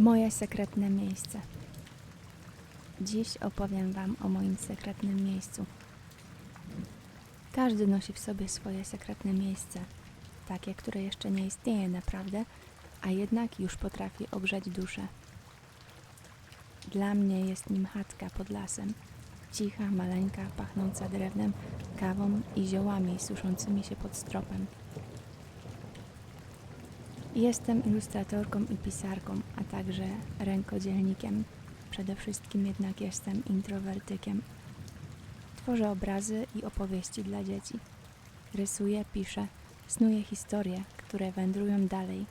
Moje sekretne miejsce. Dziś opowiem Wam o moim sekretnym miejscu. Każdy nosi w sobie swoje sekretne miejsce, takie, które jeszcze nie istnieje naprawdę, a jednak już potrafi ogrzać duszę. Dla mnie jest nim chatka pod lasem. Cicha, maleńka, pachnąca drewnem, kawą i ziołami suszącymi się pod stropem. Jestem ilustratorką i pisarką, a także rękodzielnikiem. Przede wszystkim jednak jestem introwertykiem. Tworzę obrazy i opowieści dla dzieci. Rysuję, piszę, snuję historie, które wędrują dalej,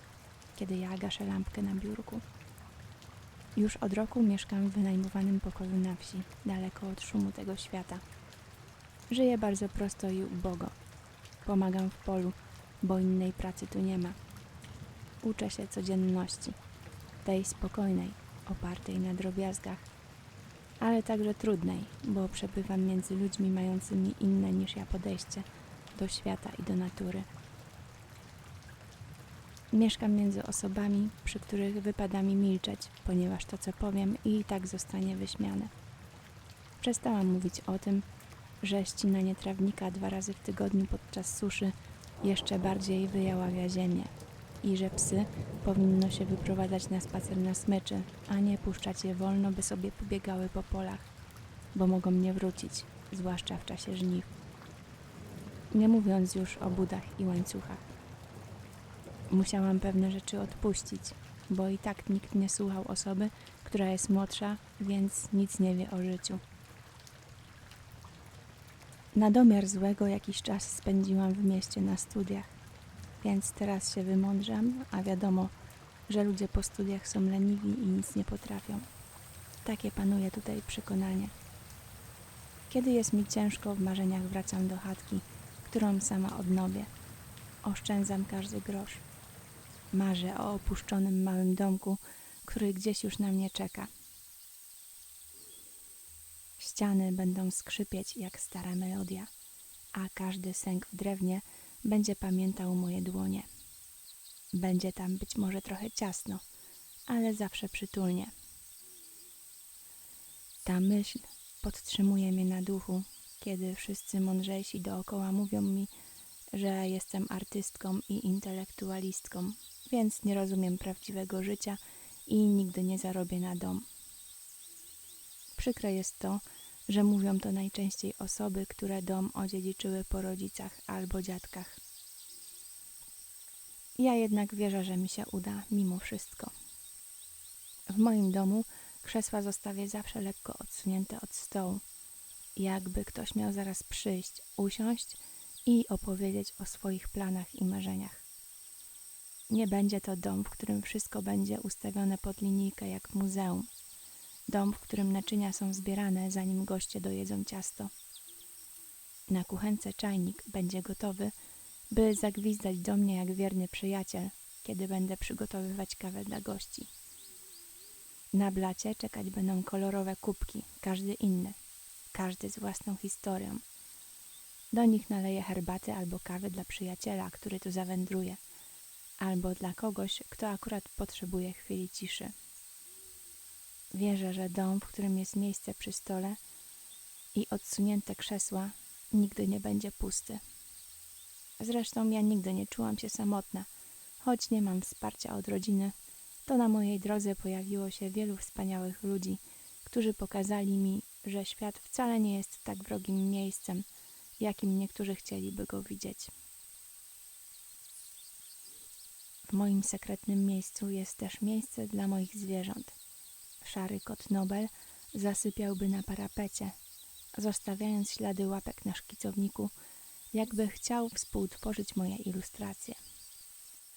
kiedy ja gaszę lampkę na biurku. Już od roku mieszkam w wynajmowanym pokoju na wsi, daleko od szumu tego świata. Żyję bardzo prosto i ubogo. Pomagam w polu, bo innej pracy tu nie ma. Uczę się codzienności, tej spokojnej, opartej na drobiazgach, ale także trudnej, bo przebywam między ludźmi mającymi inne niż ja podejście do świata i do natury. Mieszkam między osobami, przy których wypada mi milczeć, ponieważ to, co powiem, i tak zostanie wyśmiane. Przestałam mówić o tym, że ścinanie trawnika dwa razy w tygodniu podczas suszy jeszcze bardziej wyjaławia ziemię i że psy powinno się wyprowadzać na spacer na smyczy, a nie puszczać je wolno, by sobie pobiegały po polach, bo mogą nie wrócić, zwłaszcza w czasie żniw. Nie mówiąc już o budach i łańcuchach. Musiałam pewne rzeczy odpuścić, bo i tak nikt nie słuchał osoby, która jest młodsza, więc nic nie wie o życiu. Na domiar złego jakiś czas spędziłam w mieście na studiach, więc teraz się wymądrzam, a wiadomo, że ludzie po studiach są leniwi i nic nie potrafią. Takie panuje tutaj przekonanie. Kiedy jest mi ciężko, w marzeniach wracam do chatki, którą sama odnowię. Oszczędzam każdy grosz. Marzę o opuszczonym małym domku, który gdzieś już na mnie czeka. Ściany będą skrzypieć jak stara melodia, a każdy sęk w drewnie będzie pamiętał moje dłonie. Będzie tam być może trochę ciasno, ale zawsze przytulnie. Ta myśl podtrzymuje mnie na duchu, kiedy wszyscy mądrzejsi dookoła mówią mi, że jestem artystką i intelektualistką, więc nie rozumiem prawdziwego życia i nigdy nie zarobię na dom. Przykre jest to, że mówią to najczęściej osoby, które dom odziedziczyły po rodzicach albo dziadkach. Ja jednak wierzę, że mi się uda mimo wszystko. W moim domu krzesła zostawię zawsze lekko odsunięte od stołu, jakby ktoś miał zaraz przyjść, usiąść i opowiedzieć o swoich planach i marzeniach. Nie będzie to dom, w którym wszystko będzie ustawione pod linijkę jak w muzeum. Dom, w którym naczynia są zbierane, zanim goście dojedzą ciasto. Na kuchence czajnik będzie gotowy, by zagwizdać do mnie jak wierny przyjaciel, kiedy będę przygotowywać kawę dla gości. Na blacie czekać będą kolorowe kubki, każdy inny, każdy z własną historią. Do nich naleję herbaty albo kawy dla przyjaciela, który tu zawędruje, albo dla kogoś, kto akurat potrzebuje chwili ciszy. Wierzę, że dom, w którym jest miejsce przy stole i odsunięte krzesła, nigdy nie będzie pusty. Zresztą ja nigdy nie czułam się samotna, choć nie mam wsparcia od rodziny, to na mojej drodze pojawiło się wielu wspaniałych ludzi, którzy pokazali mi, że świat wcale nie jest tak wrogim miejscem, jakim niektórzy chcieliby go widzieć. W moim sekretnym miejscu jest też miejsce dla moich zwierząt. Szary kot Nobel zasypiałby na parapecie, zostawiając ślady łapek na szkicowniku, jakby chciał współtworzyć moje ilustracje.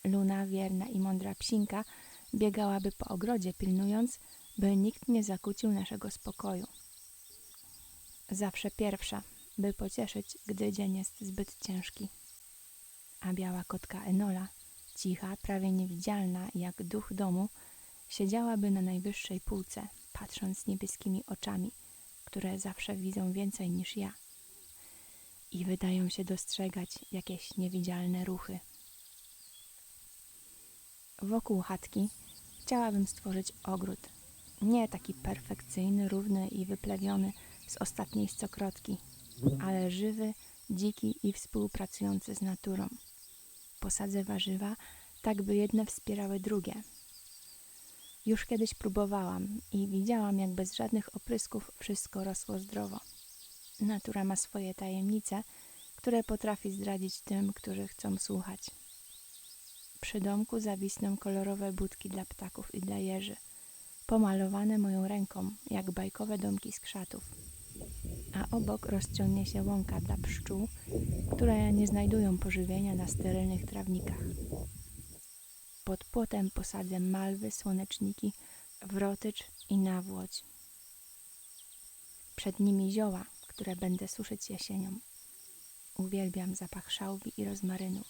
Luna, wierna i mądra psinka, biegałaby po ogrodzie, pilnując, by nikt nie zakłócił naszego spokoju. Zawsze pierwsza, by pocieszyć, gdy dzień jest zbyt ciężki. A biała kotka Enola, cicha, prawie niewidzialna jak duch domu, siedziałaby na najwyższej półce, patrząc niebieskimi oczami, które zawsze widzą więcej niż ja i wydają się dostrzegać jakieś niewidzialne ruchy. Wokół chatki Chciałabym stworzyć ogród. Nie taki perfekcyjny, równy i wyplewiony z ostatniej stokrotki, ale żywy, dziki i współpracujący z naturą. Posadzę warzywa, tak by jedne wspierały drugie. Już kiedyś próbowałam i widziałam, jak bez żadnych oprysków wszystko rosło zdrowo. Natura ma swoje tajemnice, które potrafi zdradzić tym, którzy chcą słuchać. Przy domku zawisną kolorowe budki dla ptaków i dla jeży, pomalowane moją ręką, jak bajkowe domki z krzatów. A obok rozciągnie się łąka dla pszczół, które nie znajdują pożywienia na sterylnych trawnikach. Pod płotem posadzę malwy, słoneczniki, wrotycz i nawłoć. Przed nimi zioła, które będę suszyć jesienią. Uwielbiam zapach szałwi i rozmarynu.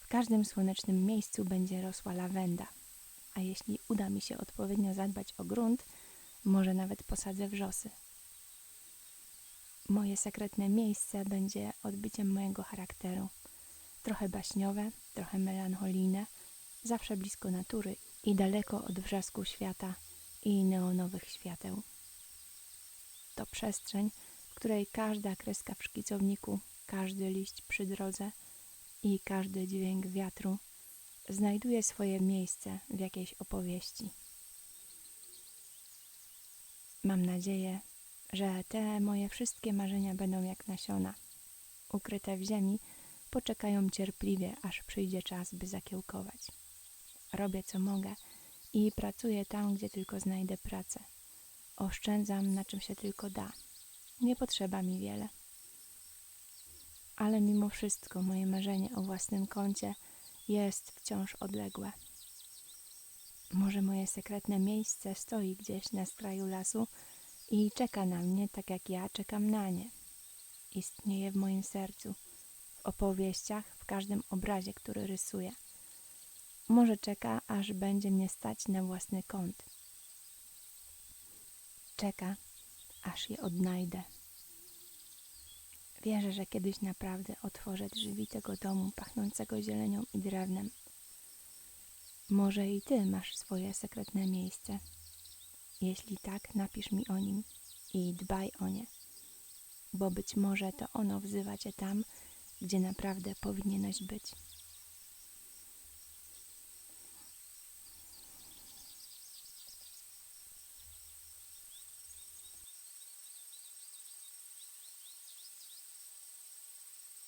W każdym słonecznym miejscu będzie rosła lawenda, a jeśli uda mi się odpowiednio zadbać o grunt, może nawet posadzę wrzosy. Moje sekretne miejsce będzie odbiciem mojego charakteru. Trochę baśniowe, trochę melancholijne, zawsze blisko natury i daleko od wrzasku świata i neonowych świateł. To przestrzeń, w której każda kreska w szkicowniku, każdy liść przy drodze i każdy dźwięk wiatru znajduje swoje miejsce w jakiejś opowieści. Mam nadzieję, że te moje wszystkie marzenia będą jak nasiona, ukryte w ziemi, poczekają cierpliwie, aż przyjdzie czas, by zakiełkować. Robię co mogę i pracuję tam, gdzie tylko znajdę pracę. Oszczędzam na czym się tylko da. Nie potrzeba mi wiele. Ale mimo wszystko moje marzenie o własnym kącie jest wciąż odległe. Może moje sekretne miejsce stoi gdzieś na skraju lasu i czeka na mnie tak jak ja czekam na nie. Istnieje w moim sercu, opowieściach, w każdym obrazie, który rysuję. Może czeka, aż będzie mnie stać na własny kąt. Czeka, aż je odnajdę. Wierzę, że kiedyś naprawdę otworzę drzwi tego domu pachnącego zielenią i drewnem. Może i ty masz swoje sekretne miejsce. Jeśli tak, napisz mi o nim i dbaj o nie, bo być może to ono wzywa cię tam, gdzie naprawdę powinieneś być.